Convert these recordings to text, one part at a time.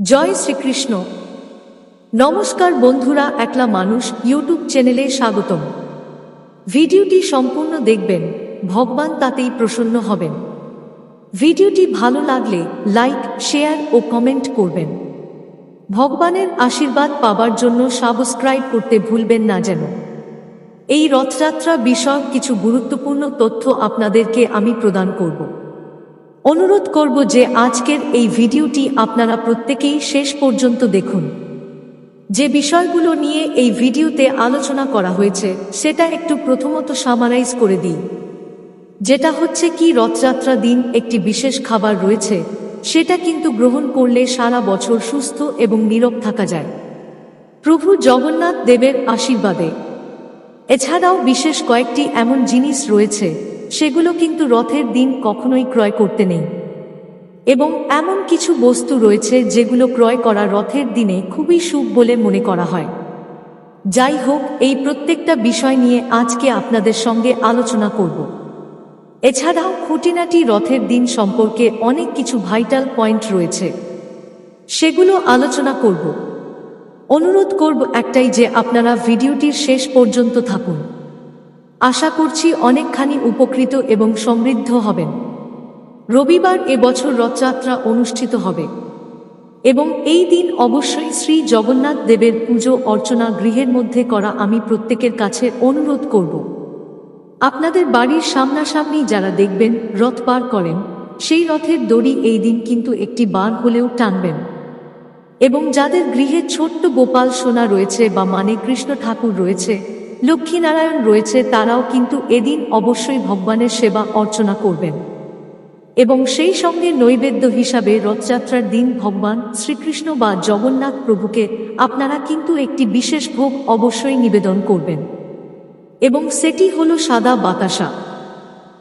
জয় শ্রীকৃষ্ণ। নমস্কার বন্ধুরা, একলা মানুষ ইউটিউব চ্যানেলে স্বাগতম। ভিডিওটি সম্পূর্ণ দেখবেন, ভগবান তাতেই প্রসন্ন হবেন। ভিডিওটি ভালো লাগলে লাইক, শেয়ার ও কমেন্ট করবেন। ভগবানের আশীর্বাদ পাবার জন্য সাবস্ক্রাইব করতে ভুলবেন না যেন। এই রথযাত্রা বিষয়ক কিছু গুরুত্বপূর্ণ তথ্য আপনাদেরকে আমি প্রদান করব। অনুরোধ করব যে আজকের এই ভিডিওটি আপনারা প্রত্যেকেই শেষ পর্যন্ত দেখুন। যে বিষয়গুলো নিয়ে এই ভিডিওতে আলোচনা করা হয়েছে, সেটা একটু প্রথমত সামারাইজ করে দিই। যেটা হচ্ছে কি, রথযাত্রা দিন একটি বিশেষ খাবার রয়েছে, সেটা কিন্তু গ্রহণ করলে সারা বছর সুস্থ এবং নীরব থাকা যায়। প্রভু জগন্নাথ দেবের আশীর্বাদে। এছাড়াও বিশেষ কয়েকটি এমন জিনিস রয়েছে সেগুলো কিন্তু রথের দিন কখনোই ক্রয় করতে নেই। এবং এমন কিছু বস্তু রয়েছে যেগুলো ক্রয় করা রথের দিনে খুবই শুভ বলে মনে করা হয়। যাই হোক, এই প্রত্যেকটা বিষয় নিয়ে আজকে আপনাদের সঙ্গে আলোচনা করব। এছাড়াও খুঁটিনাটি রথের দিন সম্পর্কে অনেক কিছু ভাইটাল পয়েন্ট রয়েছে। সেগুলো আলোচনা করব। অনুরোধ করব একটাই যে আপনারা ভিডিওটির শেষ পর্যন্ত থাকুন। আশা করছি অনেকখানি উপকৃত এবং সমৃদ্ধ হবেন। রবিবার এবছর রথযাত্রা অনুষ্ঠিত হবে। এবং এই দিন অবশ্যই শ্রী জগন্নাথ দেবের পুজো অর্চনা গৃহের মধ্যে করা আমি প্রত্যেকের কাছে অনুরোধ করব। আপনাদের বাড়ির সামনাসামনি যারা দেখবেন, রথ পার করেন, সেই রথের দড়ি এই দিন কিন্তু একটি বার হলেও টানবেন। এবং যাদের গৃহে ছোট্ট গোপাল সোনা রয়েছে বা মানে কৃষ্ণ ঠাকুর রয়েছে লক্ষ্মীনারায়ণ রয়েছে, তারাও কিন্তু এদিন অবশ্যই ভগবানের সেবা অর্চনা করবেন। এবং সেই সঙ্গে নৈবেদ্য হিসাবে রথযাত্রার দিন ভগবান শ্রীকৃষ্ণ বা জগন্নাথ প্রভুকে আপনারা কিন্তু একটি বিশেষ ভোগ অবশ্যই নিবেদন করবেন। এবং সেটি হল সাদা বাতাসা।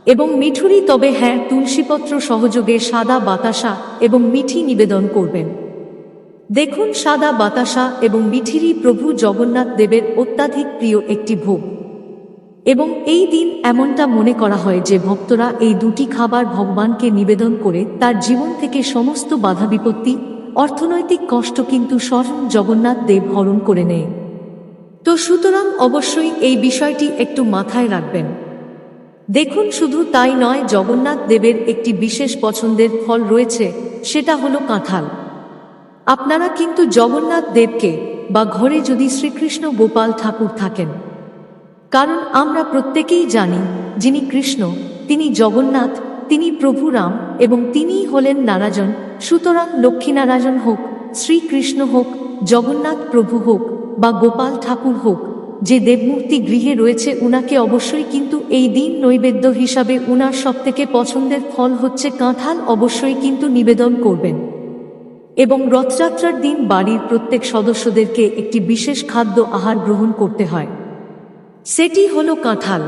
এবং মিঠুরি তবে হ্যাঁ তুলসীপত্র সহযোগে সাদা বাতাসা এবং মিঠি নিবেদন করবেন। দেখুন সাদা বাতাসা এবং মিঠিরি প্রভু জগন্নাথ দেবের অত্যাধিক প্রিয় একটি ভোগ। এবং এই দিন এমনটা মনে করা হয় যে ভক্তরা এই দুটি খাবার ভগবানকে নিবেদন করে তার জীবন থেকে সমস্ত বাধা বিপত্তি অর্থনৈতিক কষ্ট কিন্তু স্বয়ং জগন্নাথ দেব হরণ করে নেয়। তো সুতরাং অবশ্যই এই বিষয়টি একটু মাথায় রাখবেন। দেখুন শুধু তাই নয়, জগন্নাথ দেবের একটি বিশেষ পছন্দের ফল রয়েছে, সেটা হলো কাঁঠাল। আপনারা কিন্তু জগন্নাথ দেবকে বা ঘরে যদি শ্রীকৃষ্ণ গোপাল ঠাকুর থাকেন। কারণ আমরা প্রত্যেকেই জানি, যিনি কৃষ্ণ, তিনি জগন্নাথ, তিনি প্রভু রাম এবং তিনিই হলেন নারাজন সুতরাং লক্ষ্মীনারায়ণ হোক, শ্রীকৃষ্ণ হোক, জগন্নাথ প্রভু হোক বা গোপাল ঠাকুর হোক, যে দেবমূর্তি গৃহে রয়েছে উনাকে অবশ্যই কিন্তু এই দিন নৈবেদ্য হিসাবে উনার সবথেকে পছন্দের ফল হচ্ছে কাঁঠাল, অবশ্যই কিন্তু নিবেদন করবেন। এবং রথযাত্রার দিন বাড়ির প্রত্যেক সদস্যদেরকে একটি বিশেষ খাদ্য আহার গ্রহণ করতে হয়। সেটি হল কাঁঠাল।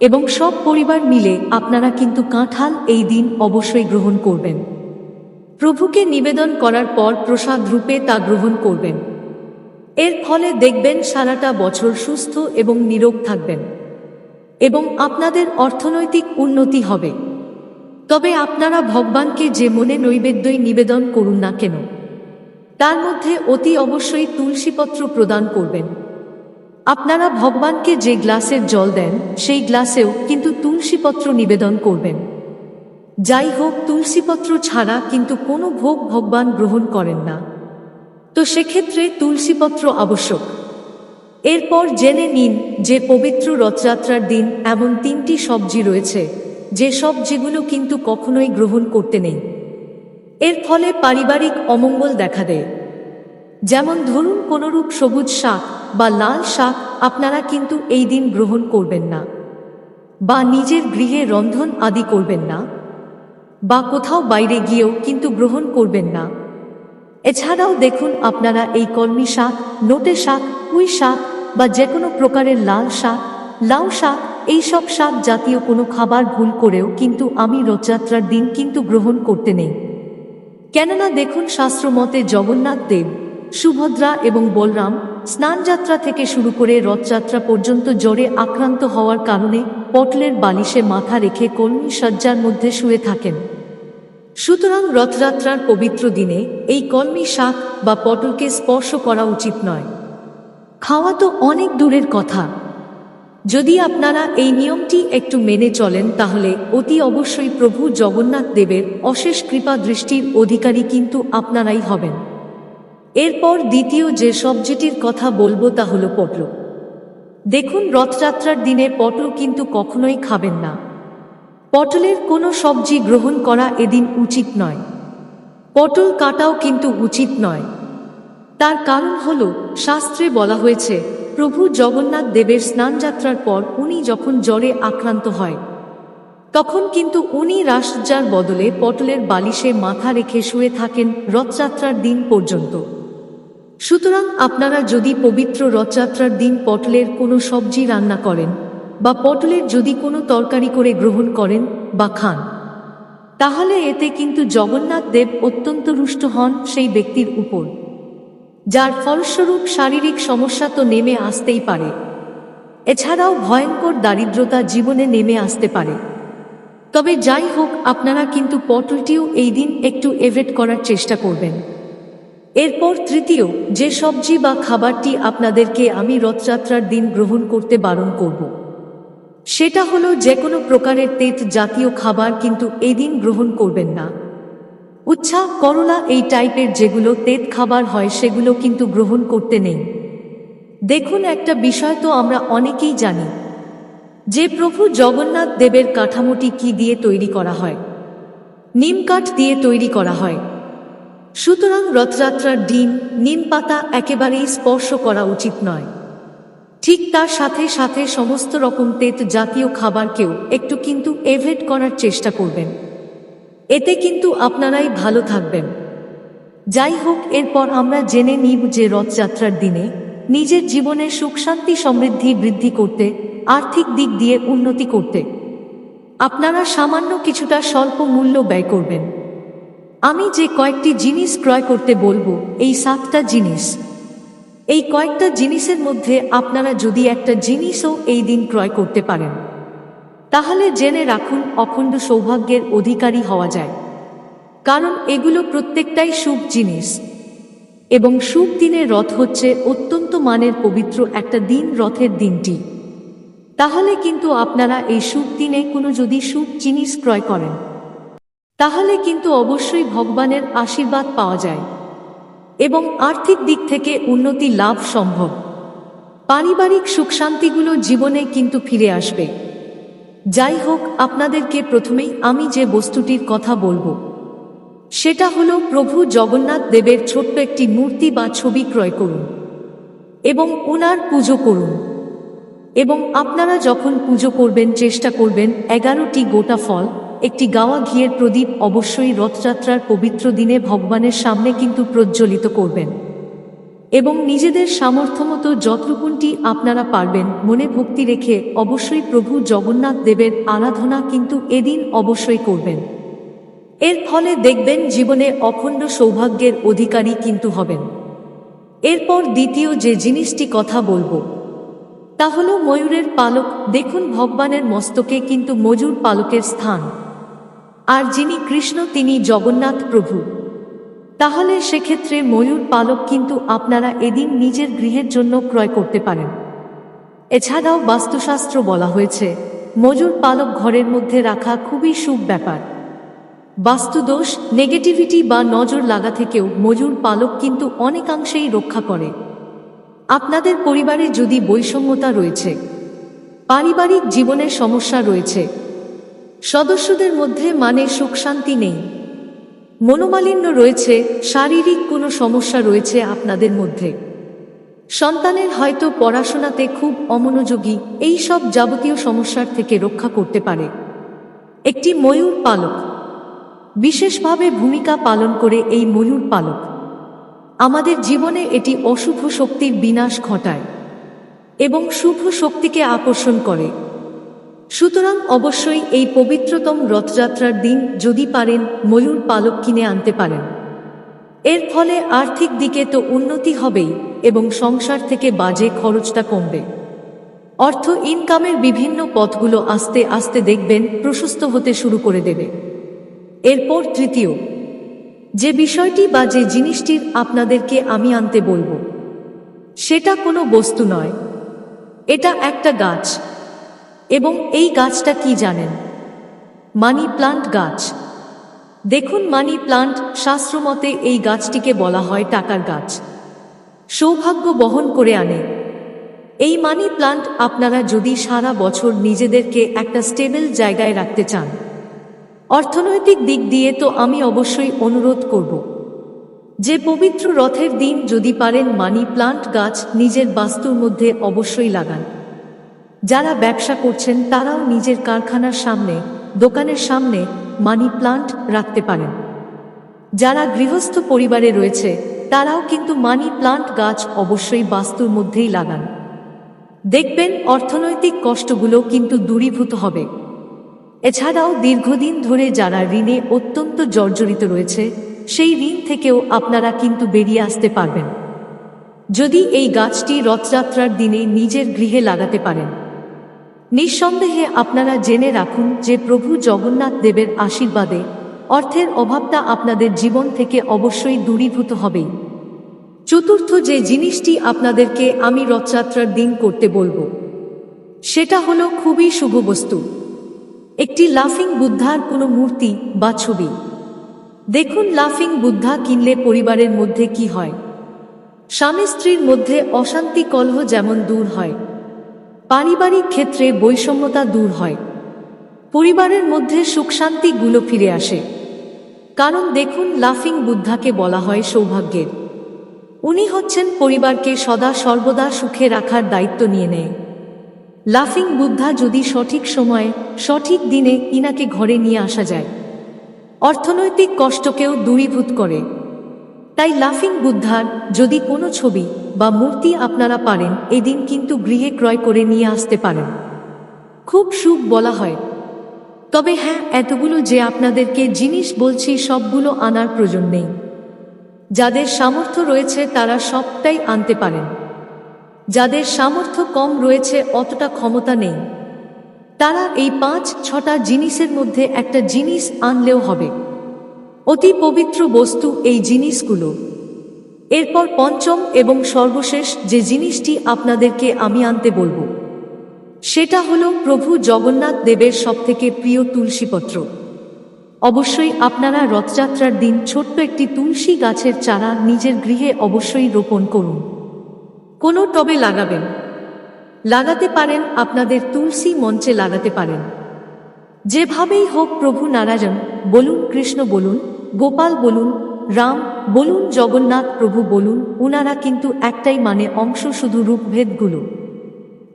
এবং সব পরিবার মিলে আপনারা কিন্তু কাঁঠাল এই দিন অবশ্যই গ্রহণ করবেন। প্রভুকে নিবেদন করার পর প্রসাদ রূপে তা গ্রহণ করবেন। এর ফলে দেখবেন সারাটা বছর সুস্থ এবং নিরোগ থাকবেন। এবং আপনাদের অর্থনৈতিক উন্নতি হবে। তবে আপনারা ভগবানকে যে মনে নৈবেদ্যই নিবেদন করুন না কেন, তার মধ্যে অতি অবশ্যই তুলসীপত্র প্রদান করবেন। আপনারা ভগবানকে যে গ্লাসের জল দেন, সেই গ্লাসেও কিন্তু তুলসীপত্র নিবেদন করবেন। যাই হোক তুলসীপত্র ছাড়া কিন্তু কোনো ভোগ ভগবান গ্রহণ করেন না। তো সেক্ষেত্রে তুলসীপত্র আবশ্যক। এরপর জেনে নিন যে পবিত্র রথযাত্রার দিন এমন তিনটি সবজি রয়েছে। যে যেগুলো কিন্তু কখনোই গ্রহণ করতে নেই। এর ফলে পারিবারিক অমঙ্গল দেখা দেয়। যেমন ধরুন কোনরূপ সবুজ শাক বা লাল শাক আপনারা কিন্তু এই দিন গ্রহণ করবেন না। বা নিজের গৃহে রন্ধন আদি করবেন না। বা কোথাও বাইরে গিয়েও কিন্তু গ্রহণ করবেন না। এছাড়াও দেখুন আপনারা এই কলমি শাক, নোটে শাক, পুঁই শাক বা যে কোনো প্রকারের লাল শাক, লাউ শাক এইসব শাক জাতীয় কোনো খাবার ভুল করেও কিন্তু আমি রথযাত্রার দিন কিন্তু গ্রহণ করতে নেই। কেননা দেখুন শাস্ত্রমতে জগন্নাথ দেব, সুভদ্রা এবং বলরাম স্নানযাত্রা থেকে শুরু করে রথযাত্রা পর্যন্ত জ্বরে আক্রান্ত হওয়ার কারণে পটলের বালিশে মাথা রেখে কলমি সজ্জার মধ্যে শুয়ে থাকেন। সুতরাং রথযাত্রার পবিত্র দিনে এই কলমি শাক বা পটলকে স্পর্শ করা উচিত নয়। খাওয়া তো অনেক দূরের কথা। যদি আপনারা এই নিয়মটি একটু মেনে চলেন, তাহলে অতি অবশ্যই প্রভু জগন্নাথ দেবের অশেষ কৃপা দৃষ্টির অধিকারী কিন্তু আপনারাই হবেন। এরপর দ্বিতীয় যে সবজিটির কথা বলব তা হলো পটল। দেখুন, রথযাত্রার দিনে পটল কিন্তু কখনোই খাবেন না। পটলের কোনো সবজি গ্রহণ করা এদিন উচিত নয়। পটল কাটাও কিন্তু উচিত নয়। তার কারণ হল, শাস্ত্রে বলা হয়েছে প্রভু জগন্নাথ দেবের স্নানযাত্রার পর উনি যখন জ্বরে আক্রান্ত হয়, তখন কিন্তু উনি রাসযার বদলে পটলের বালিশে মাথা রেখে শুয়ে থাকেন রথযাত্রার দিন পর্যন্ত। সুতরাং আপনারা যদি পবিত্র রথযাত্রার দিন পটলের কোনো সবজি রান্না করেন বা পটলের যদি কোনো তরকারি করে গ্রহণ করেন বা খান, তাহলে এতে কিন্তু জগন্নাথ দেব অত্যন্ত রুষ্ট হন সেই ব্যক্তির উপর। যার ফলস্বরূপ শারীরিক সমস্যা তো নেমে আসতেই পারে। এছাড়াও ভয়ঙ্কর দারিদ্রতা জীবনে নেমে আসতে পারে। তবে যাই হোক, আপনারা কিন্তু পটলটিও এই দিন একটু এভেট করার চেষ্টা করবেন। এরপর তৃতীয়, যে সবজি বা খাবারটি আপনাদেরকে আমি রথযাত্রার দিন গ্রহণ করতে বারণ করব। সেটা হলো যে কোনো প্রকারের তেত জাতীয় খাবার কিন্তু এদিন গ্রহণ করবেন না। উচ্ছা করলা এই টাইপের যেগুলো তেত খাবার হয় সেগুলো কিন্তু গ্রহণ করতে নেই। দেখুন একটা বিষয় তো আমরা অনেকেই জানি। যে প্রভু জগন্নাথ দেবের কাঠামোটি কি দিয়ে তৈরি করা হয়? নিমকাঠ দিয়ে তৈরি করা হয়। সুতরাং রথযাত্রার ডিম নিম পাতা একেবারেই স্পর্শ করা উচিত নয়। ঠিক তার সাথে সাথে সমস্ত রকম তেত জাতীয় খাবারকেও একটু কিন্তু এভেড করার চেষ্টা করবেন। এতে কিন্তু আপনারাই ভালো থাকবেন। যাই হোক, এরপর আমরা জেনে নিব যে রথযাত্রার দিনে নিজের জীবনে সুখ, শান্তি, সমৃদ্ধি বৃদ্ধি করতে, আর্থিক দিক দিয়ে উন্নতি করতে আপনারা সামান্য কিছুটা স্বল্প মূল্য ব্যয় করবেন। আমি যে কয়েকটি জিনিস ক্রয় করতে বলব, এই সাতটা জিনিস। এই কয়েকটা জিনিসের মধ্যে আপনারা যদি একটা জিনিসও এই দিন ক্রয় করতে পারেন। তাহলে জেনে রাখুন অখণ্ড সৌভাগ্যের অধিকারী হওয়া যায়। কারণ এগুলো প্রত্যেকটাই শুভ জিনিস। এবং শুভ দিনের রথ হচ্ছে অত্যন্ত মানের পবিত্র একটা দিন রথের দিনটি। তাহলে কিন্তু আপনারা এই শুভ দিনে কোনো যদি শুভ জিনিস ক্রয় করেন, তাহলে কিন্তু অবশ্যই ভগবানের আশীর্বাদ পাওয়া যায়। এবং আর্থিক দিক থেকে উন্নতি লাভ সম্ভব। পারিবারিক সুখ শান্তিগুলো জীবনে কিন্তু ফিরে আসবে। যাই হোক, আপনাদেরকে প্রথমেই আমি যে বস্তুটির কথা বলব, সেটা হলো প্রভু জগন্নাথ দেবের ছোট্ট একটি মূর্তি বা ছবি ক্রয় করুন এবং ওনার পুজো করুন। এবং আপনারা যখন পুজো করবেন, চেষ্টা করবেন, এগারোটি গোটা ফল, একটি গাওয়া ঘিয়ের প্রদীপ অবশ্যই রথযাত্রার পবিত্র দিনে ভগবানের সামনে কিন্তু প্রজ্বলিত করবেন। এবং নিজেদের সামর্থ্যমতো যতটুকুনটি আপনারা পারবেন মনে ভক্তি রেখে অবশ্যই প্রভু জগন্নাথ দেবের আরাধনা কিন্তু এদিন অবশ্যই করবেন। এর ফলে দেখবেন জীবনে অখণ্ড সৌভাগ্যের অধিকারী কিন্তু হবেন। এরপর দ্বিতীয় যে জিনিসটি কথা বলব, তা হলো ময়ূরের পালক দেখুন ভগবানের মস্তকে কিন্তু মজুর পালকের স্থান। আর যিনি কৃষ্ণ, তিনি জগন্নাথ প্রভু। তাহলে সেক্ষেত্রে ময়ূর পালক কিন্তু আপনারা এদিন নিজের গৃহের জন্য ক্রয় করতে পারেন। এছাড়াও বাস্তুশাস্ত্র বলা হয়েছে মজুর পালক ঘরের মধ্যে রাখা খুবই শুভ ব্যাপার। বাস্তুদোষ, নেগেটিভিটি বা নজর লাগা থেকেও মজুর পালক কিন্তু অনেকাংশেই রক্ষা করে। আপনাদের পরিবারে যদি বৈষম্যতা রয়েছে, পারিবারিক জীবনের সমস্যা রয়েছে, সদস্যদের মধ্যে মানে সুখ শান্তি নেই। মনোমালিন্য রয়েছে, শারীরিক কোনো সমস্যা রয়েছে আপনাদের মধ্যে। সন্তানের হয়তো পড়াশোনাতে খুব অমনোযোগী, এই সব যাবতীয় সমস্যার থেকে রক্ষা করতে পারে। একটি ময়ূর পালক। বিশেষভাবে ভূমিকা পালন করে এই ময়ূর পালক। আমাদের জীবনে এটি অশুভ শক্তির বিনাশ ঘটায় এবং শুভ শক্তিকে আকর্ষণ করে। সুতরাং অবশ্যই এই পবিত্রতম রথযাত্রার দিন যদি পারেন ময়ূর পালক কিনে আনতে পারেন। এর ফলে আর্থিক দিকে তো উন্নতি হবেই এবং সংসার থেকে বাজে খরচটা কমবে। অর্থ ইনকামের বিভিন্ন পথগুলো আস্তে আস্তে দেখবেন, প্রশস্ত হতে শুরু করে দেবে। এরপর তৃতীয়, যে বিষয়টি বা যে জিনিসটির আপনাদেরকে আমি আনতে বলব, সেটা কোনো বস্তু নয়। এটা একটা গাছ। এবং এই গাছটা কি জানেন? মানি প্লান্ট গাছ। দেখুন মানি প্লান্ট শাস্ত্রমতে এই গাছটিকে বলা হয় টাকার গাছ। সৌভাগ্য বহন করে আনে। এই মানি প্লান্ট আপনারা যদি সারা বছর নিজেদেরকে একটা স্টেবল জায়গায় রাখতে চান। অর্থনৈতিক দিক দিয়ে তো আমি অবশ্যই অনুরোধ করব। যে পবিত্র রথের দিন যদি পারেন মানি প্লান্ট গাছ নিজের বাস্তুর মধ্যে অবশ্যই লাগান। যারা ব্যবসা করছেন, তারাও নিজের কারখানার সামনে, দোকানের সামনে মানি প্লান্ট রাখতে পারেন। যারা গৃহস্থ পরিবারে রয়েছে, তারাও কিন্তু মানি প্লান্ট গাছ অবশ্যই বাস্তুর মধ্যেই লাগান। দেখবেন অর্থনৈতিক কষ্টগুলো কিন্তু দূরীভূত হবে। এছাড়াও দীর্ঘদিন ধরে যারা ঋণে অত্যন্ত জর্জরিত রয়েছে, সেই ঋণ থেকেও আপনারা কিন্তু বেরিয়ে আসতে পারবেন। যদি এই গাছটি রথযাত্রার দিনে নিজের গৃহে লাগাতে পারেন নিঃসন্দেহে আপনারা জেনে রাখুন যে প্রভু জগন্নাথ দেবের আশীর্বাদে অর্থের অভাবটা আপনাদের জীবন থেকে অবশ্যই দূরীভূত হবেই চতুর্থ যে জিনিসটি আপনাদেরকে আমি রথযাত্রার দিন করতে বলব, সেটা হলো খুবই শুভ বস্তু। একটি লাফিং বুদ্ধার কোনো মূর্তি বা ছবি। দেখুন লাফিং বুদ্ধা কিনলে পরিবারের মধ্যে কি হয়? স্বামী স্ত্রীর মধ্যে অশান্তি কলহ যেমন দূর হয় পারিবারিক ক্ষেত্রে বৈষম্যতা দূর হয়। পরিবারের মধ্যে সুখ শান্তিগুলো ফিরে আসে। কারণ দেখুন লাফিং বুদ্ধাকে বলা হয় সৌভাগ্যের। উনি হচ্ছেন পরিবারকে সদা সর্বদা সুখে রাখার দায়িত্ব নিয়ে নেয়। লাফিং বুদ্ধা যদি সঠিক সময়ে, সঠিক দিনে ইনাকে ঘরে নিয়ে আসা যায়। অর্থনৈতিক কষ্টকেও দূরীভূত করে। তাই লাফিং বুদ্ধার যদি কোনো ছবি বা মূর্তি আপনারা পারেন, এদিন কিন্তু গৃহে ক্রয় করে নিয়ে আসতে পারেন। খুব সুখ বলা হয়। তবে হ্যাঁ এতগুলো যে আপনাদেরকে জিনিস বলছি, সবগুলো আনার প্রয়োজন নেই। যাদের সামর্থ্য রয়েছে, তারা সবটাই আনতে পারেন। যাদের সামর্থ্য কম রয়েছে, অতটা ক্ষমতা নেই। তারা এই পাঁচ, ছটা জিনিসের মধ্যে একটা জিনিস আনলেও হবে। অতি পবিত্র বস্তু এই জিনিসগুলো। এরপর পঞ্চম এবং সর্বশেষ যে জিনিসটি আপনাদেরকে আমি আনতে বলব, সেটা হল প্রভু জগন্নাথ দেবের সবথেকে প্রিয় তুলসীপত্র। অবশ্যই আপনারা রথযাত্রার দিন ছোট্ট একটি তুলসী গাছের চারা নিজের গৃহে অবশ্যই রোপণ করুন। কোনো টবে লাগাবেন। লাগাতে পারেন, আপনাদের তুলসী মঞ্চে লাগাতে পারেন। যেভাবেই হোক প্রভু নারায়ণ, বলুন কৃষ্ণ বলুন, গোপাল বলুন রাম, বলুন জগন্নাথ প্রভু বলুন, উনারা কিন্তু একটাই মানে অংশ শুধু রূপভেদগুলো।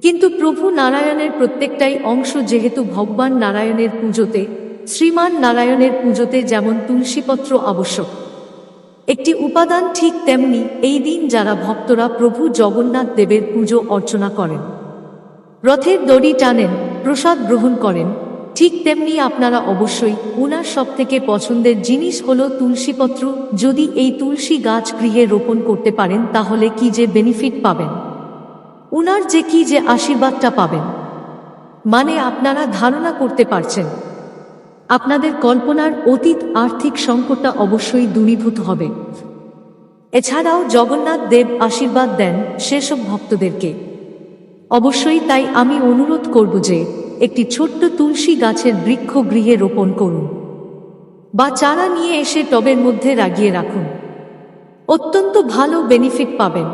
কিন্তু প্রভু নারায়ণের প্রত্যেকটাই অংশ যেহেতু ভগবান নারায়ণের পুজোতে, শ্রীমান নারায়ণের পুজোতে যেমন তুলসীপত্র আবশ্যক। একটি উপাদান ঠিক তেমনি এই দিন যারা ভক্তরা প্রভু জগন্নাথ দেবের পুজো অর্চনা করেন। রথের দড়ি টানেন, প্রসাদ গ্রহণ করেন ঠিক তেমনি আপনারা অবশ্যই উনার সব থেকে পছন্দের জিনিস হলো তুলসীপত্র। যদি এই তুলসী গাছ গৃহে রোপণ করতে পারেন, তাহলে কি যে বেনিফিট পাবেন? উনার যে কি যে আশীর্বাদটা পাবেন? মানে আপনারা ধারণা করতে পারছেন। আপনাদের কল্পনার অতীত আর্থিক সংকটটা অবশ্যই দূরীভূত হবে। এছাড়াও জগন্নাথ দেব আশীর্বাদ দেন সেসব ভক্তদেরকে। অবশ্যই তাই আমি অনুরোধ করব যে একটি ছোট্ট তুলসী গাছের বৃক্ষ গৃহে রোপণ করুন বা চারা নিয়ে এসে টবের মধ্যে রাগিয়ে রাখুন। অত্যন্ত ভালো বেনিফিট পাবেন।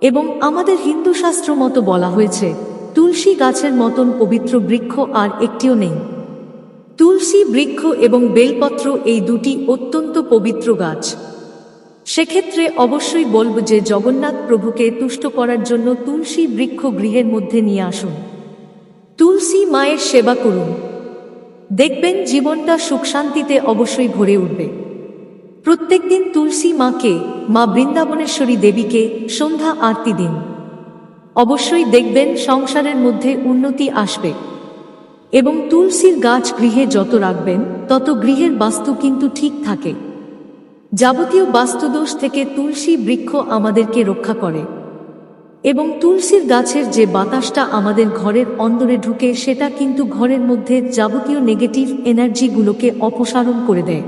এবং আমাদের হিন্দু শাস্ত্র মতো বলা হয়েছে, তুলসী গাছের মতন পবিত্র বৃক্ষ আর একটিও নেই। তুলসী বৃক্ষ এবং বেলপত্র এই দুটি অত্যন্ত পবিত্র গাছ। সেক্ষেত্রে অবশ্যই বলব যে জগন্নাথ প্রভুকে তুষ্ট করার জন্য তুলসী বৃক্ষ গৃহের মধ্যে নিয়ে আসুন। তুলসী মায়ের সেবা করুন। দেখবেন জীবনটা সুখ শান্তিতে অবশ্যই ভরে উঠবে। প্রত্যেকদিন তুলসী মাকে, মা বৃন্দাবনেশ্বরী দেবীকে সন্ধ্যা আরতি দিন। অবশ্যই দেখবেন সংসারের মধ্যে উন্নতি আসবে। এবং তুলসীর গাছ গৃহে যত রাখবেন, তত গৃহের বাস্তু কিন্তু ঠিক থাকে। যাবতীয় বাস্তুদোষ থেকে তুলসী বৃক্ষ আমাদেরকে রক্ষা করে। এবং তুলসীর গাছের যে বাতাসটা আমাদের ঘরের অন্দরে ঢুকে, সেটা কিন্তু ঘরের মধ্যে যাবতীয় নেগেটিভ এনার্জিগুলোকে অপসারণ করে দেয়।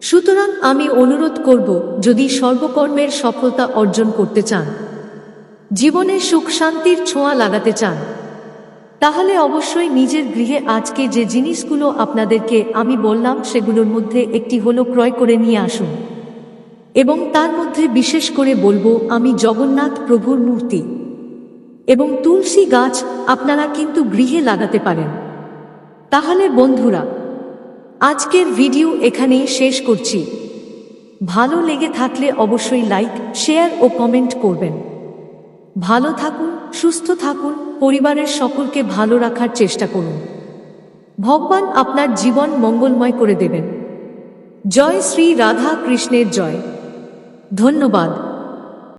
সুতরাং আমি অনুরোধ করব, যদি সর্বকর্মের সফলতা অর্জন করতে চান, জীবনে সুখ শান্তির ছোঁয়া লাগাতে চান, তাহলে অবশ্যই নিজের গৃহে আজকে যে জিনিসগুলো আপনাদেরকে আমি বললাম, সেগুলোর মধ্যে একটি হলো ক্রয় করে নিয়ে আসুন। এবং তার মধ্যে বিশেষ করে বলব, আমি জগন্নাথ প্রভুর মূর্তি। এবং তুলসী গাছ আপনারা কিন্তু গৃহে লাগাতে পারেন। তাহলে বন্ধুরা, আজকের ভিডিও এখানেই শেষ করছি। ভালো লেগে থাকলে অবশ্যই লাইক, শেয়ার ও কমেন্ট করবেন। ভালো থাকুন, সুস্থ থাকুন, পরিবারের সকলকে ভালো রাখার চেষ্টা করুন। ভগবান আপনার জীবন মঙ্গলময় করে দেবেন। জয় শ্রী রাধা কৃষ্ণের জয়। ধন্যবাদ।